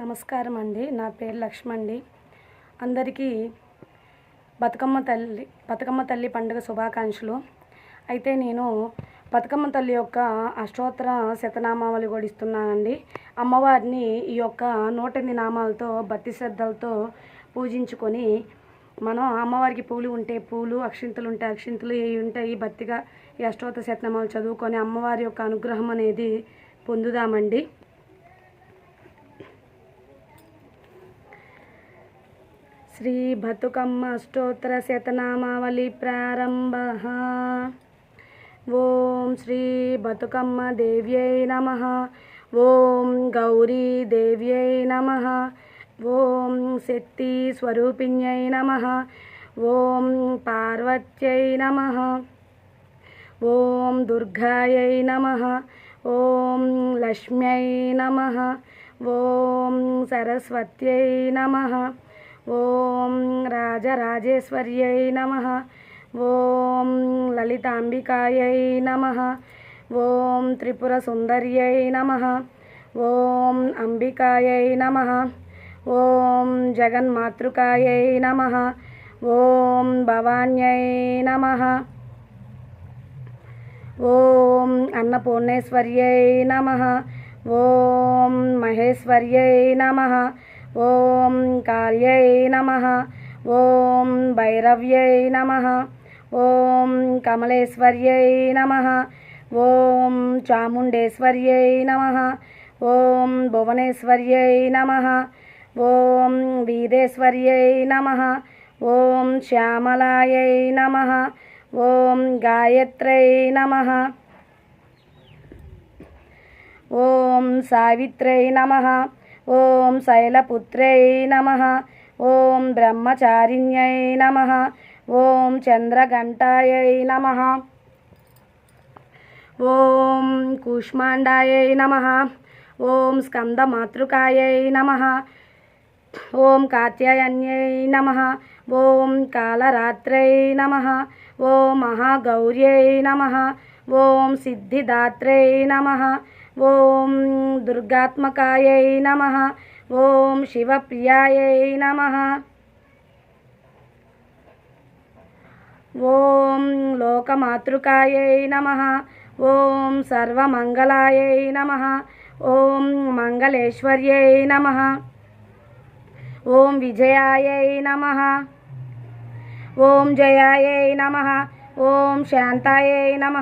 నమస్కారం అండి నా పేరు లక్ష్మండి. అందరికీ బతుకమ్మ తల్లి బతుకమ్మ తల్లి పండుగ శుభాకాంక్షలు. అయితే నేను బతుకమ్మ తల్లి యొక్క అష్టోత్తర శతనామావళి కూడా ఇస్తున్నానండి అమ్మవారిని ఈ యొక్క నూటెనిమిది నామాలతో భక్తి శ్రద్ధలతో పూజించుకొని మనం అమ్మవారికి పూలు ఉంటే పూలు అక్షింతలు ఉంటే అక్షింతలు ఏ ఉంటాయి భక్తిగా ఈ అష్టోత్తర శతనామాలు చదువుకొని అమ్మవారి యొక్క అనుగ్రహం అనేది పొందుదామండి. श्रीबतुकम्मा अष्टोत्तरशतनामावलिप्रारम्भः। ॐ श्रीबतुकम्मादेव्यै नमः। ॐ गौरीदेव्यै नमः। ॐ शक्तिस्वरूपिण्यै नमः। ॐ पार्वत्यै नमः। ॐ दुर्गायै नमः। ॐ लक्ष्म्यै नमः। ॐ सरस्वत्यै नमः। ओम राजराजेश्वर्य नमः। ॐ ललितांबिकाय नमः। ॐ त्रिपुरसुंदर्य नमः। ॐ अंबिकाय नमः। ॐ जगन्मातृकाय नमः। ॐ भवान्य नमः। ॐ अन्नपूर्णेश्वर्य नमः। ॐ महेश्वर्य नमः। ओम कार्यै नमः। ॐ भैरव्यै नमः। ॐ कमलेश्वर्यै नमः। ॐ चामुण्डेश्वर्यै नमः। ॐ भुवनेश्वर्यै नमः। ॐ वीरेश्वर्यै नमः। ॐ श्यामलायै नमः। ॐ गायत्र्यै नमः। ॐ सावित्र्यै नमः। ఓం శైలపుత్రై నమ. ఓం బ్రహ్మచారిణ్యై నమ. ఓం చంద్రఘంటాయై నమ. ఓం కూష్మాండాయై నమ. ఓం స్కందమాతృకాయై నమ. ఓం కాత్యాయన్యై నమ. ఓం కాళరాత్రై నమ. ఓం మహాగౌర్యై నమ. ఓం సిద్ధిదాత్రై నమ. ॐ दुर्गात्मकाय नम। ॐ शिवप्रियाय नम। ॐ लोकमातृकाय नम। ॐ सर्वमङ्गलायै नम। ॐ मंगलेश्वर्य नम। ॐ विजयाय नम। ॐ जयाय नम। ॐ शांताय नम।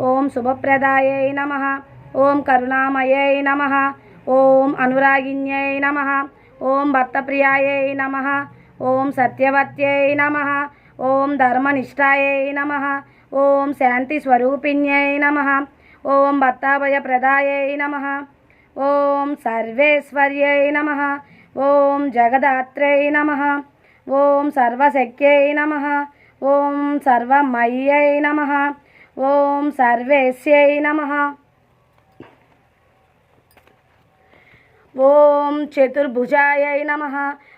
ॐ शुभप्रदाय नमः। ఓం కరుణామయై నమ ఓం అనురాగిణ్యై నమ ఓం భక్తప్రియాయై నమ ఓం సత్యవత్యై నమ ఓం ధర్మనిష్టాయై నమ ఓం శాంతి స్వరూపిణ్యై నమ ఓం భక్తాభయప్రదాయై నమ ఓం సర్వేశ్వర్యై నమ ఓం జగదాత్రై నమ ఓం సర్వశక్యై నమ ఓం సర్వమయ్యై నమ ఓం సర్వేశ్యై నమ ఓం చతుర్భుజాయై నమ.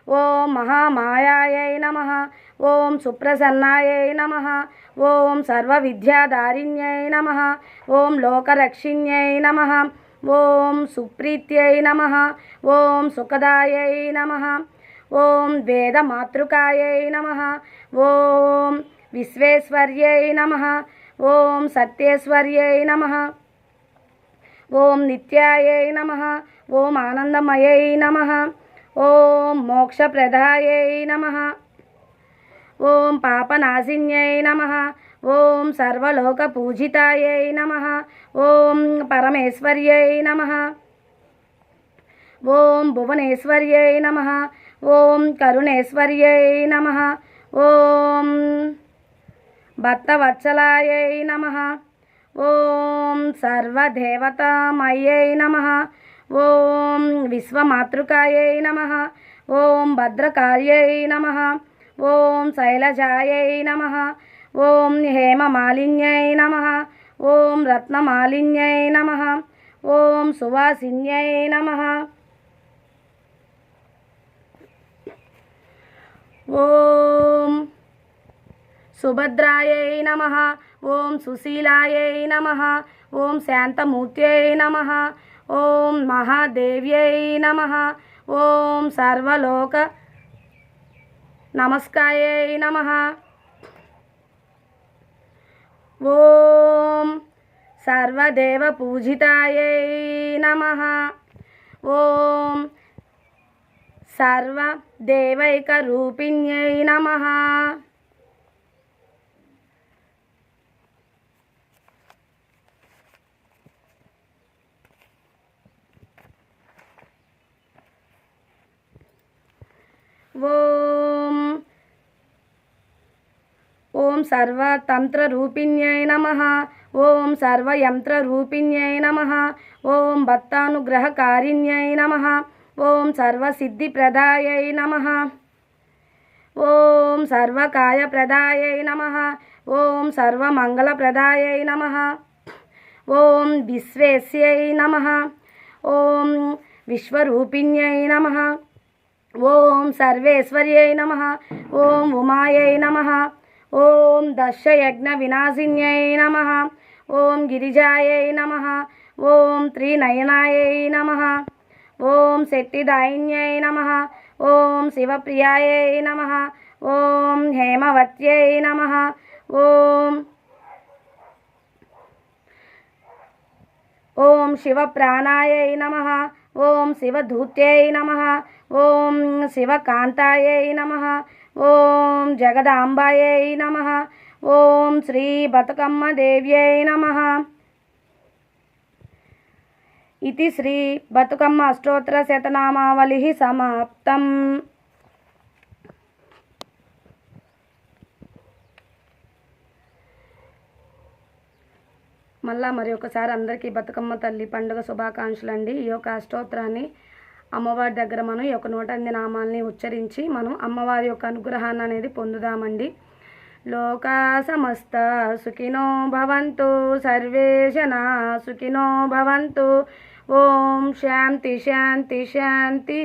ఓం మహామాయాయై నమ. ఓం సుప్రసన్నాయై నమ. ఓం సర్వవిద్యాదారిణ్యై నమ. ఓం లోకరక్షిణ్యై నమ. ఓం సుప్రీత్యై నమ. ఓం సుఖదాయై నమ. ఓం వేదమాతృకాయై నమ. ఓం విశ్వేశ్వర్యై నమ. ఓం సత్యేశ్వర్యై నమ. ఓం నిత్యాయై నమ. ఓం ఆనందమయై నమ. ఓం మోక్షప్రదాయై నమ. ఓం పాపనాశిన్యై నమ. ఓం సర్వలోక పూజితాయై నమ. ఓం పరమేశ్వర్యై నమ. ఓం భువనేశ్వర్యై నమ. ఓం కరుణేశ్వర్యై నమ. ఓం భక్తవత్సలాయై నమ. ఓం సర్వదేవతామయ్యై నమ ఓం విశ్వమాతృకాయై నమ ఓం భద్రకార్యై నమ ఓం శైలజాయై నమ ఓం హేమమాలిన్యై నమ ఓం రత్నమాలిన్యై నమ ఓం సువాసిన్యై నమ ఓం सुभद्राय नम। ओं सुशीलाय नम। ओं शातमूर्त नम। ओं महादेव्यै नम। ओं सर्वोक नमस्काय नम। ओं सर्वदेवपूजितायै नम। ओं सर्वदेवैकरूपिण्यै नमः। ఓం. ఓం సర్వతంత్రరూపిణ్యై నమ. ఓం సర్వయంత్రరూపిణ్యై నమ. ఓం భక్తానుగ్రహకారిణ్యై నమ. ఓం సర్వసిద్ధిప్రదాయై నమ. ఓం సర్వకాయప్రదాయై నమ. ఓం సర్వమంగళప్రదాయై నమ. ఓం విశ్వేశ్యై నమ. ఓం విశ్వరూపిణ్యై నమ. ओम सर्वेश्वर्य नम ओं ॐ नम ओं दशयज्ञ दशयज्ञविनाशिन्यै नम ओं गिरीजा नम ओं त्रिनयनाय नम ओं शेट्टिदायिन्यै नम ओं शिवप्रियायै नम ओं हेमवत नम ओं ॐ शिवप्राणायै नम ओं शिवधूत नम ఓం శివకాంతాయై నమ. ఓం జగదాంబాయై నమ. ఓం శ్రీ బతుకమ్మ దేవ్యై నమ. ఇది శ్రీ బతుకమ్మ అష్టోత్తర శతనామావళి సమాప్తం. మళ్ళా మరి ఒకసారి అందరికీ బతుకమ్మ తల్లి పండుగ శుభాకాంక్షలు అండి ఈ యొక్క అష్టోత్తరాన్ని అమ్మవారి దగ్గర మనం ఈ యొక్క నూట ఎనిమిది నామాల్ని ఉచ్చరించి మనం అమ్మవారి యొక్క అనుగ్రహాన్ని అనేది పొందుదామండి. లోకా సమస్త సుఖినో భవంతు సర్వే జనా సుఖినో భవంతు. ఓం శాంతి శాంతి శాంతి.